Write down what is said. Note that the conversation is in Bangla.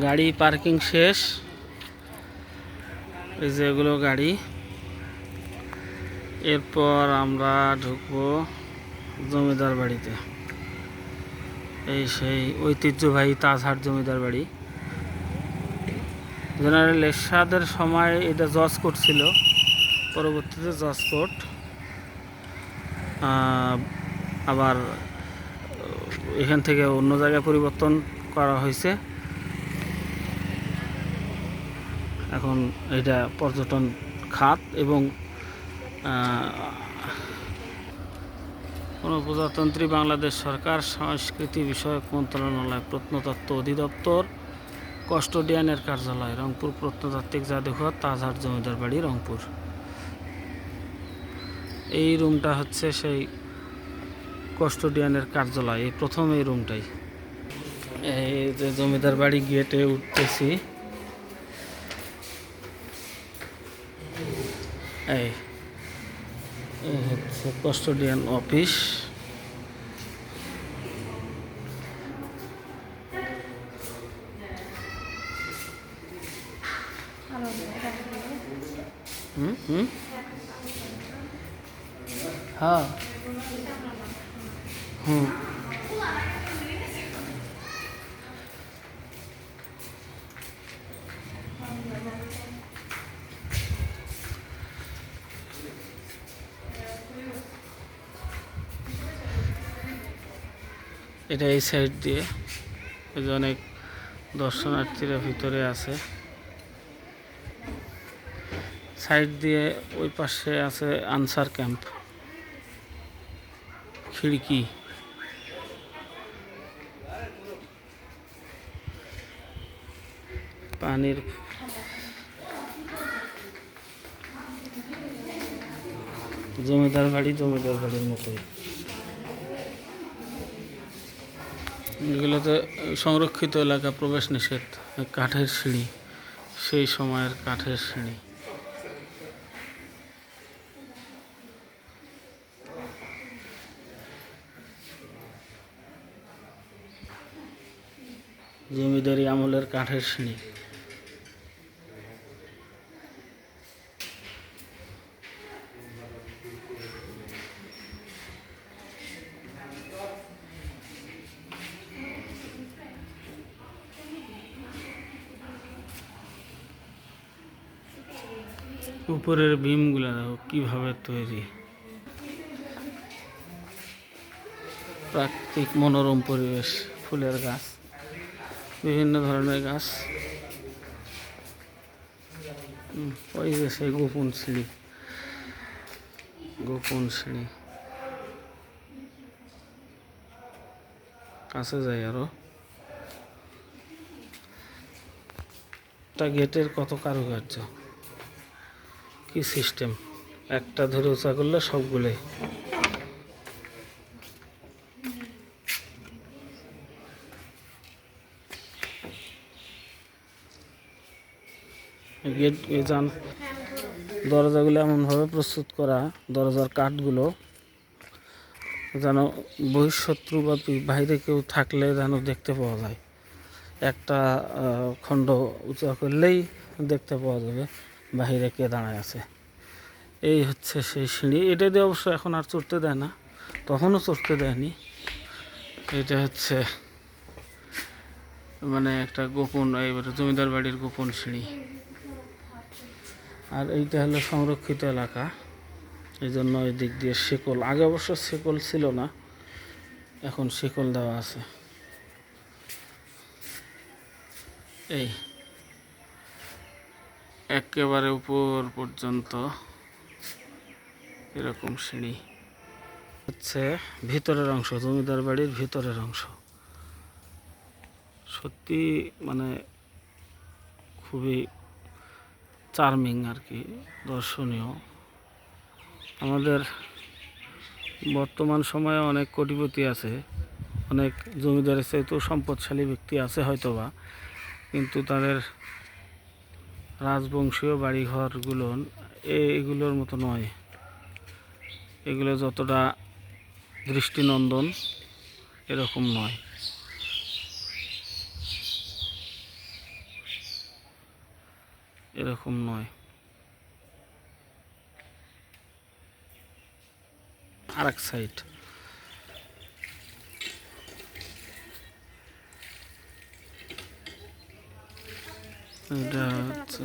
গাড়ি পার্কিং শেষ। এই যে এগুলো গাড়ি। এরপর আমরা ঢুকবো জমিদার বাড়িতে। এই সেই ঐতিহ্যবাহী তাজহাট জমিদার বাড়ি। জেনারেল এরশাদের সময় এটা জজ কোর্ট ছিল। পরবর্তীতে জজ কোর্ট। আবার এখান থেকে অন্য জায়গায় পরিবর্তন করা হয়েছে। এখন এটা পর্যটন খাত এবং কোনো প্রজাতন্ত্রী বাংলাদেশ সরকার সংস্কৃতি বিষয়ক মন্ত্রণালয় প্রত্নতত্ত্ব অধিদপ্তর, কস্টোডিয়ানের কার্যালয়, রংপুর প্রত্নতাত্ত্বিক জাদুঘর, তাজহাট জমিদার বাড়ি, রংপুর। এই রুমটা হচ্ছে সেই কস্টোডিয়ানের কার্যালয়, এই প্রথম এই রুমটাই। এই যে জমিদার বাড়ি গেটে উঠতেছি। এই হচ্ছে কস্টোডিয়ান অফিস হুম হুম। হ্যাঁ। হুম। এটা এই সাইড দিয়ে। এই যে অনেক দর্শনার্থীরা ভিতরে আছে। সাইড দিয়ে ওই পাশে আছে আনসার ক্যাম্প খিড়কি। পানির জমিদার বাড়ি, জমিদার বাড়ির মতোই। এগুলোতে সংরক্ষিত এলাকা, প্রবেশ নিষেধ, কাঠের সিঁড়ি, সেই সময়ের কাঠের সিঁড়ি। জমিদারি আমলের কাঠের সিঁড়ি। উপরের বিমগুলো কীভাবে তৈরি। প্রাকৃতিক মনোরম পরিবেশ, ফুলের গাছ, বিভিন্ন ধরনের গাছ। সেই গোপন সিঁড়ি। গোপন সিঁড়ি। কাছে যাই আরও। একটা গেটের কত কারুকার্য? কি সিস্টেম? একটা ধরে উঁচা করলে সবগুলোই গেট যান। দরজাগুলো এমনভাবে প্রস্তুত করা, দরজার কাঠগুলো, যেন বহিঃশত্রু বা বাইরে কেউ থাকলে যেন দেখতে পাওয়া যায়। একটা খণ্ড উঁচা করলেই দেখতে পাওয়া যাবে। বাহিরে কে দাঁড়ায় আছে। এই হচ্ছে সেই সিঁড়ি। এটা দিয়ে অবশ্য এখন আর চড়তে দেয় না। তখনও চড়তে দেয়নি। এটা হচ্ছে মানে একটা গোপন এবারে জমিদার বাড়ির গোপন সিঁড়ি। আর এইটা হলো সংরক্ষিত এলাকা। এই জন্য এই দিক দিয়ে শেকল। আগে অবশ্য শেকল ছিল না, এখন শেকল দেওয়া আছে। এই। একেবারে উপর পর্যন্ত এরকম সিঁড়ি। হচ্ছে ভিতরের অংশ, জমিদার বাড়ির ভিতরের অংশ। সত্যি মানে খুবই চার্মিং আর কি, দর্শনীয়। আমাদের বর্তমান সময়ে অনেক কোটিপতি আছে, অনেক জমিদারের চাইতেও সম্পদশালী ব্যক্তি আছে হয়তোবা, কিন্তু তাদের রাজবংশীয় বাড়িঘরগুলো এগুলোর মতো নয়। এগুলো যতটা দৃষ্টিনন্দন, এরকম নয়। এরকম নয়। আর এক সাইড। এটা হচ্ছে